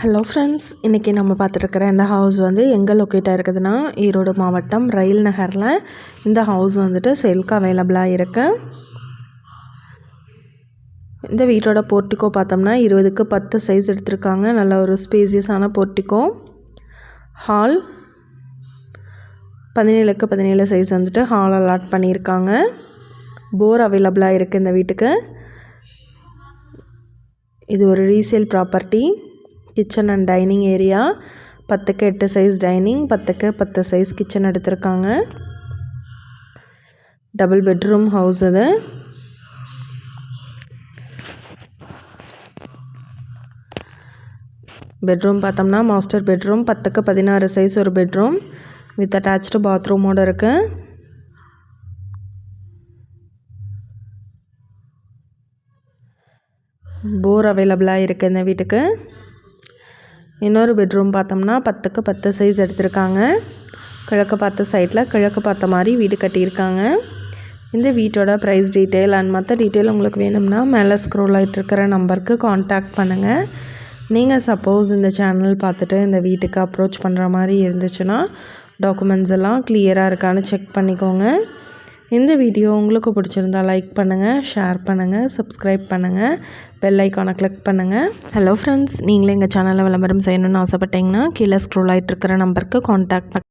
Hello friends இன்றைக்கி நம்ம பார்த்துருக்குற இந்த ஹவுஸ் வந்து எங்கே லொக்கேட்டாக இருக்குதுன்னா ஈரோடு மாவட்டம் ரயில் நகரில். இந்த ஹவுஸ் வந்துட்டு சேல்க்கு அவைலபிளாக இருக்குது இந்த வீட்டோட போர்ட்டிக்கோ பார்த்தோம்னா இருபதுக்கு பத்து சைஸ் எடுத்திருக்காங்க. நல்ல ஒரு ஸ்பேசியஸான போர்ட்டிக்கோ ஹால் பதினேழுக்கு பதினேழு சைஸ் வந்துட்டு ஹால் அலாட் பண்ணியிருக்காங்க. போர் அவைலபிளாக இருக்குது இந்த வீட்டுக்கு. இது ஒரு resale property kitchen and dining area பத்துக்கு எட்டு சைஸ் டைனிங் பத்துக்கு பத்து சைஸ் கிச்சன் எடுத்திருக்காங்க. டபுள் பெட்ரூம் ஹவுஸ் அது பெட்ரூம் பார்த்தோம்னா மாஸ்டர் பெட்ரூம் பத்துக்கு பதினாறு சைஸ் ஒரு பெட்ரூம் வித் அட்டாச்சு பாத்ரூமோடு இருக்குது போர் அவைலபிளாக இருக்குது இந்த வீட்டுக்கு. இன்னொரு பெட்ரூம் பார்த்தோம்னா பத்துக்கு பத்து சைஸ் எடுத்திருக்காங்க. கிழக்கு பார்த்த சைட்டில் கிழக்கு பார்த்த மாதிரி வீடு கட்டியிருக்காங்க. இந்த வீட்டோட ப்ரைஸ் டீட்டெயில் அண்ட் மற்ற டீட்டெயில் உங்களுக்கு வேணும்னா மேலே ஸ்க்ரோல் ஆகிட்டு இருக்கிற நம்பருக்கு காண்டாக்ட் பண்ணுங்கள் நீங்கள் சப்போஸ் இந்த சேனல் பார்த்துட்டு இந்த வீட்டுக்கு அப்ரோச் பண்ணுற மாதிரி இருந்துச்சுன்னா டாக்குமெண்ட்ஸ் எல்லாம் கிளியராக இருக்கான்னு செக் பண்ணிக்கோங்க. இந்த வீடியோ உங்களுக்கு பிடிச்சிருந்தா லைக் பண்ணுங்கள் ஷேர் பண்ணுங்கள் சப்ஸ்கிரைப் பண்ணுங்கள் பெல் ஐக்கானை கிளிக் பண்ணுங்கள் ஹலோ ஃப்ரெண்ட்ஸ் நீங்களே எங்கள் சேனலில் விளம்பரம் செய்யணும்னு ஆசைப்பட்டீங்கன்னா கீழே ஸ்க்ரோல் ஆகிட்டு இருக்கிற நம்பருக்கு காண்டாக்ட்